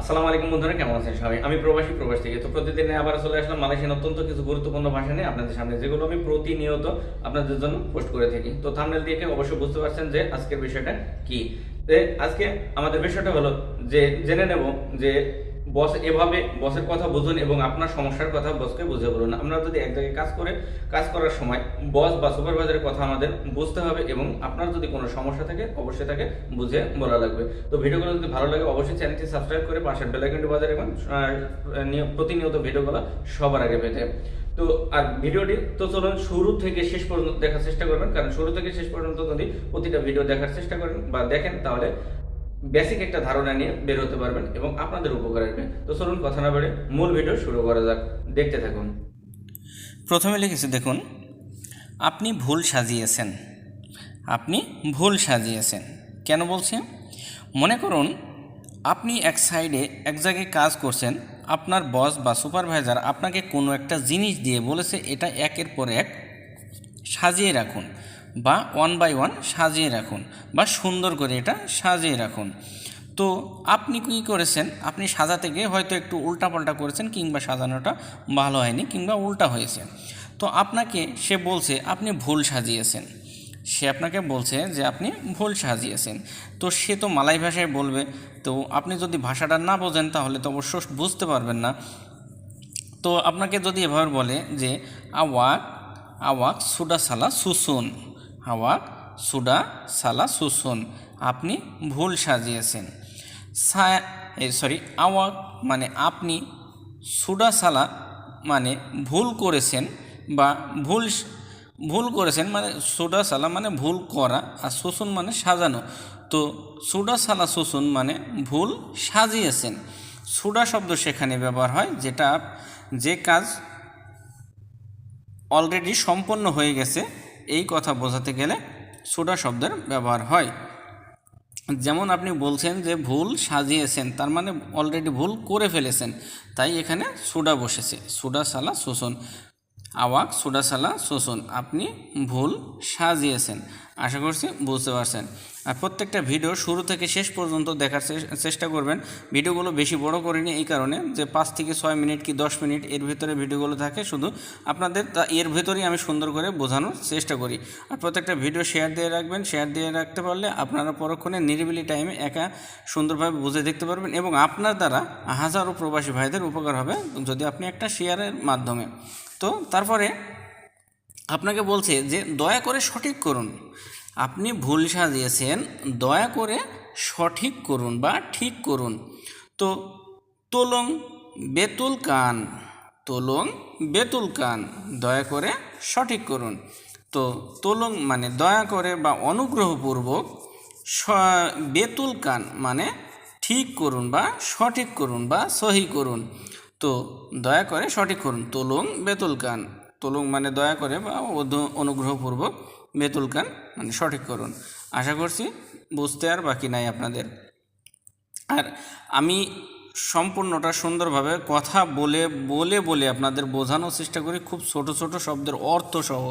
আসসালামু আলাইকুম বন্ধুরা, কেমন আছেন সবাই? আমি প্রবাসী, প্রবাস থেকে। তো প্রতিদিন আবার চলে আসলাম মালয়েশিয়ান অত্যন্ত কিছু গুরুত্বপূর্ণ ভাষা নিয়ে আপনাদের সামনে, যেগুলো আমি প্রতিনিয়ত আপনাদের জন্য পোস্ট করে থাকি। তো থামনেল দিয়ে অবশ্যই বুঝতে পারছেন যে আজকের বিষয়টা কি? আজকে আমাদের বিষয়টা হলো যে, জেনে নেব যে বস এভাবে বসের কথা বুঝুন এবং আপনার সমস্যার কথা বসকে বুঝে বলুন। আমরা যদি এক জায়গায় কাজ করে, কাজ করার সময় বস বা সুপারভাইজারের কথা আমাদের বুঝতে হবে এবং আপনার যদি কোনো সমস্যা থাকে, অবশ্যই তাকে বুঝে বলা লাগবে। তো ভিডিওগুলো যদি ভালো লাগে, অবশ্যই চ্যানেলটি সাবস্ক্রাইব করে পাশের বেলাইকনটি বাজার আর প্রতিনিয়ত ভিডিওগুলো সবার আগে পেতে। তো, আর ভিডিওটি, তো চলুন শুরু থেকে শেষ পর্যন্ত দেখার চেষ্টা করবেন। কারণ শুরু থেকে শেষ পর্যন্ত যদি প্রতিটা ভিডিও দেখার চেষ্টা করেন বা দেখেন, তাহলে বেসিক একটা ধারণা নিয়ে বের হতে পারবেন এবং আপনাদের উপকার আসবে। তো চলুন কথা না বেড়ে মূল ভিডিও শুরু করা যাক। দেখতে থাকুন। প্রথমে লিখেছে, দেখুন, আপনি ভুল সাজিয়েছেন। আপনি ভুল সাজিয়েছেন। কেন বলছি মনে করুন, আপনি এক সাইডে এক জায়গায় কাজ করছেন, আপনার বস বা সুপারভাইজার আপনাকে কোনো একটা জিনিস দিয়ে বলেছে, এটা একের পর এক সাজিয়ে রাখুন। বা ওয়ান বাই ওয়ান সাজিয়ে রাখুন বা সুন্দর করে এটা সাজিয়ে রাখুন। তো আপনি কী করেছেন? আপনি সাজাতে গিয়ে হয়তো একটু উল্টাপাল্টা করেছেন কিংবা সাজানোটা ভালো হয়নি কিংবা উল্টা হয়েছে। তো আপনাকে সে বলছে, আপনি ভুল সাজিয়েছেন। সে আপনাকে বলছে যে, আপনি ভুল সাজিয়েছেন। তো সে তো মালাই ভাষায় বলবে, তো আপনি যদি ভাষাটা না বোঝেন তাহলে তো অবশ্য বুঝতে পারবেন না। তো আপনাকে যদি এভাবে বলে যে, আওয়াক আওয়াক সুডা সালা সুসুন। আওয়াক সুডা সালা সুসুন। আপনি ভুল সাজিয়েছেন। সরি আওয়াক মানে আপনি, সুডা সালা মানে ভুল করেছেন বা ভুল ভুল করেছেন মানে সুডা সালা মানে ভুল করা আর শোষণ মানে সাজানো। তো সুডা সালা শোষণ মানে ভুল সাজিয়েছেন। সুডা শব্দ সেখানে ব্যবহার হয় যেটা যে কাজ অলরেডি সম্পন্ন হয়ে গেছে এই কথা বোঝাতে গেলে সুডা শব্দের ব্যবহার হয়। যেমন আপনি বলছেন যে ভুল সাজিয়েছেন, তার মানে অলরেডি ভুল করে ফেলেছেন, তাই এখানে সোডা বসেছে। সোডা সালা শোষণ আওয়াক, সুডা সালা শোষণ আপনি ভুল সাজিয়েছেন। আশা করছি বুঝতে পারছেন। আর প্রত্যেকটা ভিডিও শুরু থেকে শেষ পর্যন্ত দেখার চেষ্টা করবেন। ভিডিওগুলো বেশি বড় করিনি এই কারণে যে পাঁচ থেকে ছয় মিনিট কি দশ মিনিট এর ভিতরে ভিডিওগুলো থাকে, শুধু আপনাদের তা এর ভেতরেই আমি সুন্দর করে বোঝানোর চেষ্টা করি। আর প্রত্যেকটা ভিডিও শেয়ার দিয়ে রাখবেন। শেয়ার দিয়ে রাখতে পারলে আপনারা পরক্ষণে নিরিবিলি টাইমে একা সুন্দরভাবে বুঝে দেখতে পারবেন এবং আপনার দ্বারা হাজারো প্রবাসী ভাইদের উপকার হবে যদি আপনি একটা শেয়ারের মাধ্যমে। তো তারপরে আপনাকে বলছে যে দয়া করে সঠিক করুন। আপনি ভুল সাজিয়েছেন, দয়া করে সঠিক করুন বা ঠিক করুন। তো তোলং বেতুল কান, তোলং বেতুল কান, দয়া করে সঠিক করুন। তো তোলং মানে দয়া করে বা অনুগ্রহপূর্বক বেতুল কান মানে ঠিক করুন বা সঠিক করুন বা সহি করুন। তো দয়া করে সঠিক করুন। তোলং বেতুল কান। তোলং মানে দয়া করে বা অনুগ্রহপূর্বক বেতুল কান মানে সঠিক করুন। আশা করছি বুঝতে আর বাকি নাই আপনাদের। আর আমি সম্পূর্ণটা সুন্দরভাবে কথা বলে বলে বলে আপনাদের বোঝানোর চেষ্টা করি। খুব ছোট ছোট শব্দের অর্থ সহ।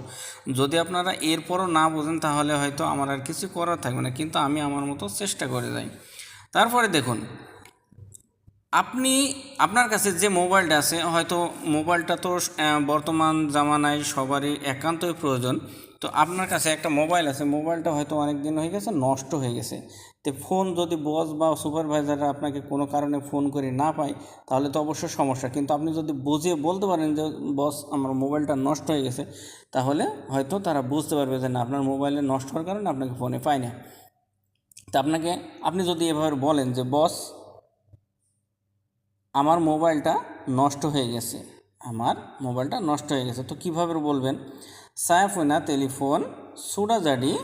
যদি আপনারা এরপরও না বোঝেন, তাহলে হয়তো আমার আর কিছু করার থাকবে না। কিন্তু আমি আমার মতো চেষ্টা করে যাই। তারপরে দেখুন আপনি, আপনার কাছে যে মোবাইলটা আছে, হয়তো মোবাইলটা তো বর্তমান জামানায় সবারই একান্তই প্রয়োজন। তো আপনার কাছে একটা মোবাইল আছে, মোবাইলটা হয়তো অনেক দিন হয়ে গেছে, নষ্ট হয়ে গেছে। তো ফোন যদি বস বা সুপারভাইজাররা আপনাকে কোনো কারণে ফোন করে না পায়, তাহলে তো অবশ্যই সমস্যা। কিন্তু আপনি যদি বুঝিয়ে বলতে পারেন যে, বস, আমার মোবাইলটা নষ্ট হয়ে গেছে, তাহলে হয়তো তারা বুঝতে পারবে যে, না, আপনার মোবাইলে নষ্ট হওয়ার কারণে আপনাকে ফোনে পায় না। তা আপনাকে, আপনি যদি এভাবে বলেন যে, বস আমার মোবাইলটা নষ্ট হয়ে গেছে। আমার মোবাইলটা নষ্ট হয়ে গেছে। তো কীভাবে বলবেন? সায়াফুনা টেলিফোন সুডাজাডি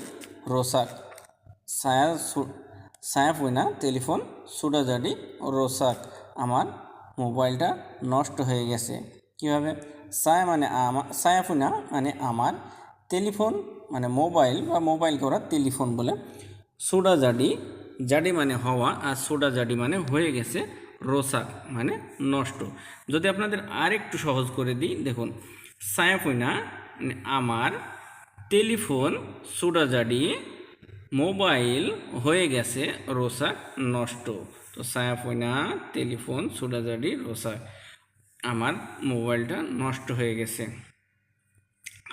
রোসাক। সায়া সায়াফুনা টেলিফোন সুডা সুডাজাডি রোসাক। আমার মোবাইলটা নষ্ট হয়ে গেছে। কীভাবে? সায়া মানে আমার সায়াফুনা মানে আমার টেলিফোন মানে মোবাইল বা মোবাইল করা টেলিফোন বলে। সোডা জাডি জাডি মানে হওয়া আর সোডা জাডি মানে হয়ে গেছে। রোসাক মানে নষ্ট। যদি আপনাদের আরেকটু সহজ করে দিই, দেখুন সায়াফুনা মানে আমার টেলিফোন সোডা জাডি মোবাইল হয়ে গেছে রোসাক নষ্ট। তো সায়াফইনা, টেলিফোন সুডাজাডি রোসায় আমার মোবাইলটা নষ্ট হয়ে গেছে।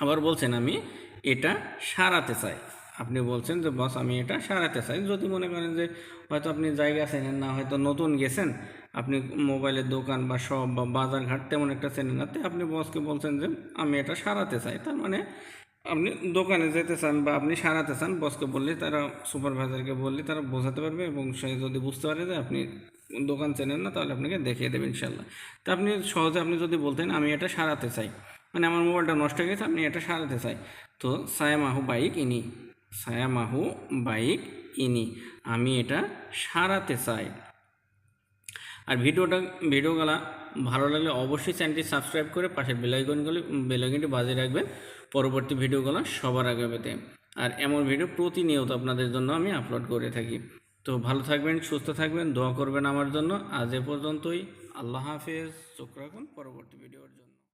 আবার বলছেন আমি এটা সারাতে চাই। আপনি বলছেন যে, বস, আমি এটা সারাতে চাই। যদি মনে করেন যে, হয়তো আপনি জায়গা চেনেন না, হয়তো নতুন গেছেন। আপনি মোবাইলের দোকান বা সব বা বাজার ঘাট তেমন একটা চেনেন না। আপনি বসকে বলছেন যে, আমি এটা সারাতে চাই। তার মানে আপনি দোকানে যেতে চান বা আপনি সারাতে চান বসকে বললে তারা সুপারভাইজারকে বললে তারা বোঝাতে পারবে এবং সে যদি বুঝতে পারে যে আপনি দোকান চেনেন না, তাহলে আপনাকে দেখিয়ে দেবে ইনশাল্লাহ তা আপনি সহজে আপনি যদি বলতেন, আমি এটা সারাতে চাই। মানে আমার মোবাইলটা নষ্ট হয়ে গেছে আপনি এটা সারাতে চাই। তো সায়ামাহু বাইক ইনি। সায়ামাহু বাইক ইনি। আমি এটা সারাতে চাই। আর ভিডিওটা, ভিডিওগুলা ভালো লাগলে অবশ্যই চ্যানেলটি সাবস্ক্রাইব করে পাশের বেলাইকনগুলি বেলাইকনটি বাজিয়ে রাখবেন পরবর্তী ভিডিওগুলো সবার আগে পেতে। আর এমন ভিডিও প্রতিনিয়ত আপনাদের জন্য আমি আপলোড করে থাকি। তো ভালো থাকবেন, সুস্থ থাকবেন, দোয়া করবেন আমার জন্য। আজ এ পর্যন্তই। আল্লাহ হাফেজ। চোখ রাখুন পরবর্তী ভিডিওর জন্য।